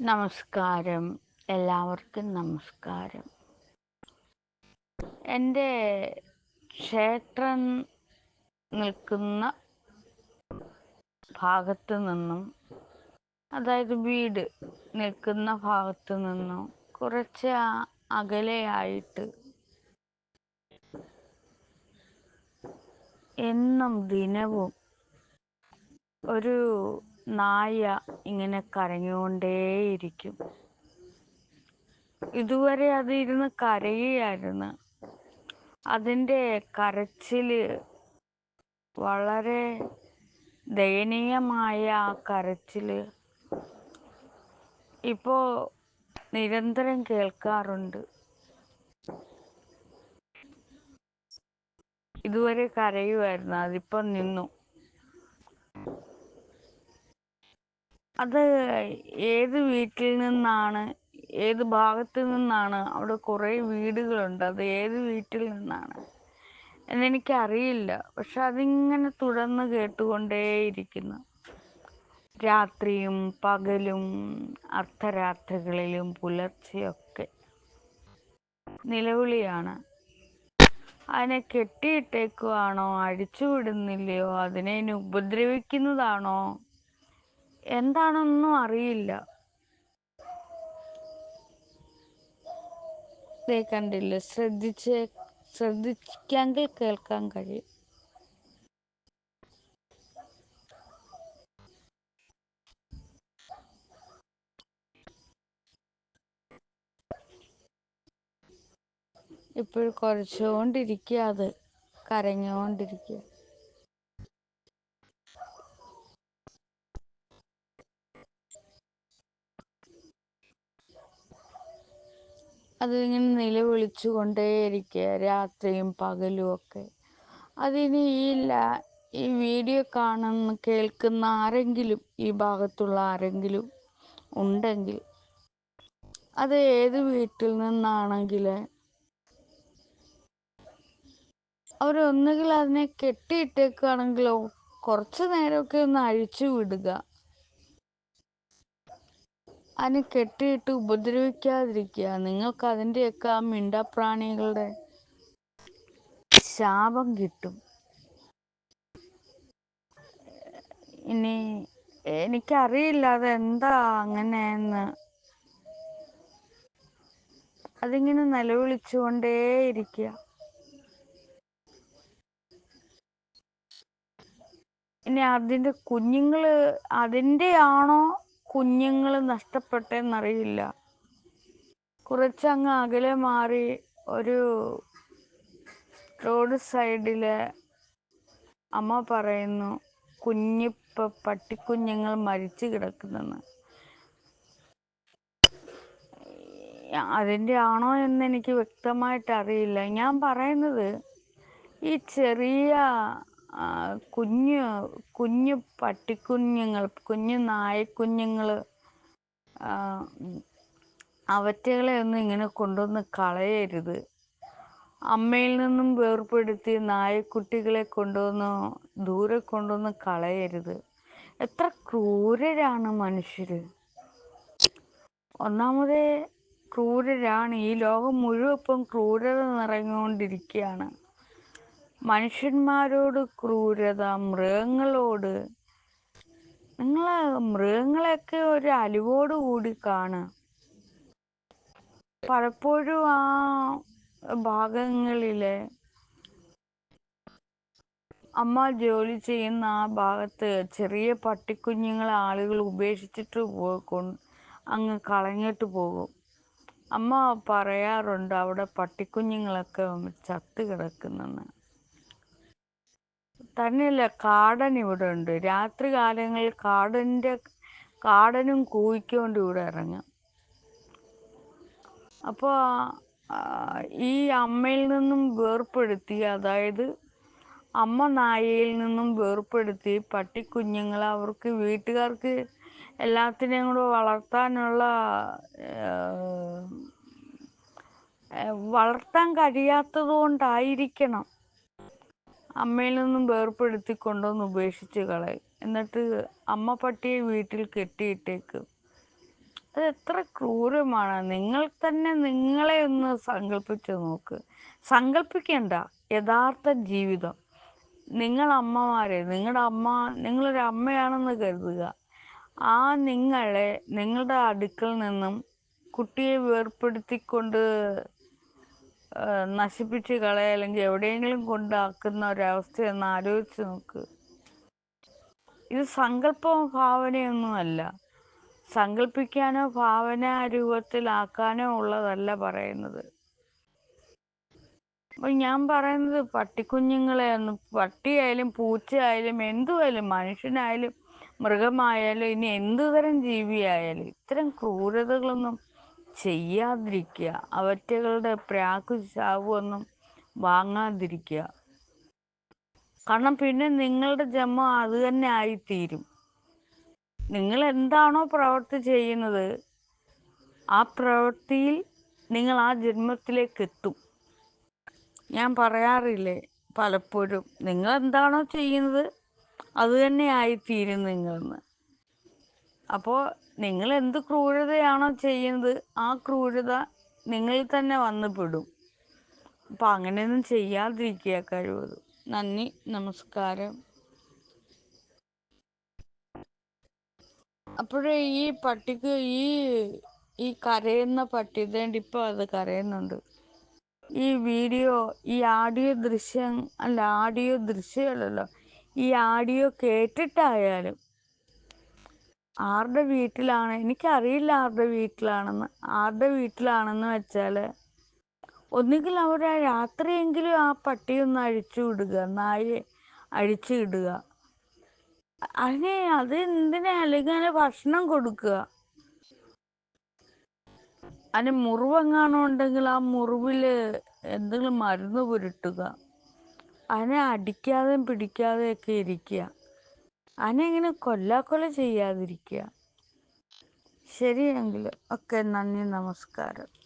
നമസ്കാരം. എല്ലാവർക്കും നമസ്കാരം. എന്റെ ക്ഷേത്രം നിൽക്കുന്ന ഭാഗത്ത് നിന്നും അതായത് വീട് നിൽക്കുന്ന ഭാഗത്ത് നിന്നും കുറച്ച് അകലെയായിട്ട് എന്നും ദിനവും ഒരു നായ ഇങ്ങനെ കരഞ്ഞുകൊണ്ടേയിരിക്കും. ഇതുവരെ അത് ഇരുന്ന് കരയുകയായിരുന്നു. അതിന്റെ കരച്ചിൽ വളരെ ദയനീയമായ ആ കരച്ചിൽ ഇപ്പോ നിരന്തരം കേൾക്കാറുണ്ട്. ഇതുവരെ കരയുമായിരുന്നു അതിപ്പോ നിന്നു. അത് ഏത് വീട്ടിൽ നിന്നാണ് ഏത് ഭാഗത്ത് നിന്നാണ് അവിടെ കുറേ വീടുകളുണ്ട് അത് ഏത് വീട്ടിൽ നിന്നാണ് എന്നെനിക്ക് അറിയില്ല പക്ഷെ അതിങ്ങനെ തുടർന്ന് കേട്ടുകൊണ്ടേയിരിക്കുന്നു. രാത്രിയും പകലും അർദ്ധരാത്രികളിലും പുലർച്ചെയൊക്കെ നിലവിളിയാണ്. അതിനെ കെട്ടിയിട്ടേക്കുവാണോ അഴിച്ചു വിടുന്നില്ലയോ അതിനെ ഇനി ഉപദ്രവിക്കുന്നതാണോ? എന്താണെന്നും അറിയില്ല. ദേ കണ്ടില്ലേ? ശ്രദ്ധിച്ച് ശ്രദ്ധിക്കാങ്കിൽ കേൾക്കാൻ കഴിയും. ഇപ്പോൾ കുറച്ചുകൊണ്ടിരിക്കുക അത്. കരഞ്ഞുകൊണ്ടിരിക്കുക. അതിങ്ങനെ നിലവിളിച്ചു കൊണ്ടേയിരിക്കുക രാത്രിയും പകലും ഒക്കെ. അതിന് ഈ ലാ ഈ വീഡിയോ കാണുന്ന കേൾക്കുന്ന ആരെങ്കിലും ഈ ഭാഗത്തുള്ള ആരെങ്കിലും ഉണ്ടെങ്കിൽ അത് ഏത് വീട്ടിൽ നിന്നാണെങ്കിൽ അവരൊന്നുകിൽ അതിനെ കെട്ടിയിട്ടേക്കുകയാണെങ്കിലോ കുറച്ച് നേരമൊക്കെ ഒന്ന് അഴിച്ചു വിടുക. അതിനെ കെട്ടിയിട്ട് ഉപദ്രവിക്കാതിരിക്കുക. നിങ്ങൾക്ക് അതിന്റെയൊക്കെ ആ മിണ്ടാപ്രാണികളുടെ ശാപം കിട്ടും. ഇനി എനിക്കറിയില്ല അതെന്താ അങ്ങനെയെന്ന്. അതിങ്ങനെ നിലവിളിച്ചുകൊണ്ടേയിരിക്കുക. ഇനി അതിന്റെ കുഞ്ഞുങ്ങൾ അതിന്റെ ആണോ കുഞ്ഞുങ്ങൾ നഷ്ടപ്പെട്ടെന്നറിയില്ല. കുറച്ചങ്ങ് അകലെ മാറി ഒരു റോഡ് സൈഡിലെ അമ്മ പറയുന്നു കുഞ്ഞിപ്പ പട്ടിക്കുഞ്ഞുങ്ങൾ മരിച്ചു കിടക്കുന്നെന്ന്. അതിന്റെ ആണോ എന്ന് എനിക്ക് വ്യക്തമായിട്ട് അറിയില്ല ഞാൻ പറയുന്നത് ഈ ചെറിയ കുഞ്ഞു കുഞ്ഞു പട്ടിക്കുഞ്ഞുങ്ങൾ കുഞ്ഞു നായക്കുഞ്ഞുങ്ങൾ അവറ്റകളെ ഒന്നും ഇങ്ങനെ കൊണ്ടുവന്ന് കളയരുത്. അമ്മയിൽ നിന്നും വേർപെടുത്തി നായക്കുട്ടികളെ കൊണ്ടുവന്ന് ദൂരെ കൊണ്ടുവന്ന് കളയരുത്. എത്ര ക്രൂരരാണ് മനുഷ്യർ ഒന്നാമതേ ക്രൂരരാണ്. ഈ ലോകം മുഴുവൻ ഇപ്പം ക്രൂരത നിറഞ്ഞുകൊണ്ടിരിക്കുകയാണ്. മനുഷ്യന്മാരോട് ക്രൂരത മൃഗങ്ങളോട്. നിങ്ങൾ മൃഗങ്ങളെയൊക്കെ ഒരു അലിവോട് കൂടി കാണുക. പലപ്പോഴും ആ ഭാഗങ്ങളിലെ അമ്മ ജോലി ചെയ്യുന്ന ആ ഭാഗത്ത് ചെറിയ പട്ടിക്കുഞ്ഞുങ്ങളെ ആളുകൾ ഉപേക്ഷിച്ചിട്ട് പോകും അങ്ങ് കളഞ്ഞിട്ട് പോകും. അമ്മ പറയാറുണ്ട് അവിടെ പട്ടിക്കുഞ്ഞുങ്ങളൊക്കെ ചത്ത് കിടക്കുന്നെന്ന് തന്നെയല്ല കാടൻ ഇവിടെ ഉണ്ട്. രാത്രി കാലങ്ങളിൽ കാടന്റെ കാടനും കൂയിക്കൊണ്ട് ഇവിടെ ഇറങ്ങും. അപ്പോൾ ഈ അമ്മയിൽ നിന്നും വേർപ്പെടുത്തി അതായത് അമ്മ നായയിൽ നിന്നും വേർപ്പെടുത്തി പട്ടിക്കുഞ്ഞുങ്ങളെ അവർക്ക് വീട്ടുകാർക്ക് എല്ലാത്തിനെയും കൂടെ വളർത്താനുള്ള വളർത്താൻ കഴിയാത്തത് കൊണ്ടായിരിക്കണം. അമ്മയിൽ നിന്നും വേർപ്പെടുത്തി കൊണ്ടുവന്ന് ഉപേക്ഷിച്ച് കളയും. എന്നിട്ട് അമ്മ പട്ടിയെ വീട്ടിൽ കെട്ടിയിട്ടേക്കും. അത് എത്ര ക്രൂരമാണ്. നിങ്ങൾ തന്നെ നിങ്ങളെ ഒന്ന് സങ്കല്പിച്ച് നോക്ക്. സങ്കല്പിക്കേണ്ട. യഥാർത്ഥ ജീവിതം. നിങ്ങൾ അമ്മമാരെ നിങ്ങളുടെ അമ്മ നിങ്ങളൊരു അമ്മയാണെന്ന് കരുതുക. ആ നിങ്ങളെ നിങ്ങളുടെ അടുക്കൽ നിന്നും കുട്ടിയെ വേർപ്പെടുത്തിക്കൊണ്ട് നശിപ്പിച്ച് കളയുക അല്ലെങ്കിൽ എവിടെയെങ്കിലും കൊണ്ടാക്കുന്ന ഒരവസ്ഥയൊന്ന് ആലോചിച്ച് നോക്ക്. ഇത് സങ്കല്പവും ഭാവനയൊന്നുമല്ല സങ്കല്പിക്കാനോ ഭാവന രൂപത്തിലാക്കാനോ ഉള്ളതല്ല പറയുന്നത്. അപ്പൊ ഞാൻ പറയുന്നത് പട്ടിക്കുഞ്ഞുങ്ങളെ ഒന്ന് പട്ടിയായാലും പൂച്ചയായാലും എന്തുമായാലും മനുഷ്യനായാലും മൃഗമായാലും ഇനി എന്തുതരം ജീവിയായാലും ഇത്തരം ക്രൂരതകളൊന്നും ചെയ്യാതിരിക്കുക. അവറ്റകളുടെ പ്രാക്കു ചാവൊന്നും വാങ്ങാതിരിക്കുക. കാരണം പിന്നെ നിങ്ങളുടെ ജമ അത് തന്നെ ആയിത്തീരും. നിങ്ങൾ എന്താണോ പ്രവൃത്തി ചെയ്യുന്നത് ആ പ്രവൃത്തിയിൽ നിങ്ങൾ ആ ജന്മത്തിലേക്ക് എത്തും. ഞാൻ പറയാറില്ലേ പലപ്പോഴും നിങ്ങൾ എന്താണോ ചെയ്യുന്നത് അത് തന്നെ ആയിത്തീരും നിങ്ങളെന്ന്. അപ്പോൾ നിങ്ങൾ എന്ത് ക്രൂരതയാണോ ചെയ്യുന്നത് ആ ക്രൂരത നിങ്ങളിൽ തന്നെ വന്ന് പെടും. അപ്പം അങ്ങനെയൊന്നും ചെയ്യാതിരിക്കുക കഴിവതും. നന്ദി നമസ്കാരം. അപ്പോഴേ ഈ പട്ടിക്ക് ഈ ഈ കരയുന്ന പട്ടി ഇതേണ്ട ഇപ്പോൾ അത് കരയുന്നുണ്ട്. ഈ വീഡിയോ ഈ ആഡിയോ ദൃശ്യം അല്ല ആഡിയോ ദൃശ്യമല്ലല്ലോ ഈ ആഡിയോ കേട്ടിട്ടായാലും ആരുടെ വീട്ടിലാണ്? എനിക്കറിയില്ല ആരുടെ വീട്ടിലാണെന്ന്. ആരുടെ വീട്ടിലാണെന്ന് വെച്ചാൽ ഒന്നുകിൽ അവർ ആ രാത്രിയെങ്കിലും ആ പട്ടിയൊന്ന് അഴിച്ചു വിടുക നായെ അഴിച്ചു ഇടുക. അതിനെ അത് എന്തിനാ? അല്ലെങ്കിൽ അതിന് ഭക്ഷണം കൊടുക്കുക. അതിന് മുറിവെങ്ങാനും ഉണ്ടെങ്കിൽ ആ മുറിവിൽ എന്തെങ്കിലും മരുന്ന് പുരട്ടുക. അതിനെ അടിക്കാതെയും പിടിക്കാതെയൊക്കെ ഇരിക്കുക. അതിനെ ഇങ്ങനെ കൊല്ലാക്കൊല ചെയ്യാതിരിക്കുക. ശരിയെങ്കിൽ ഒക്കെ നന്ദി നമസ്കാരം.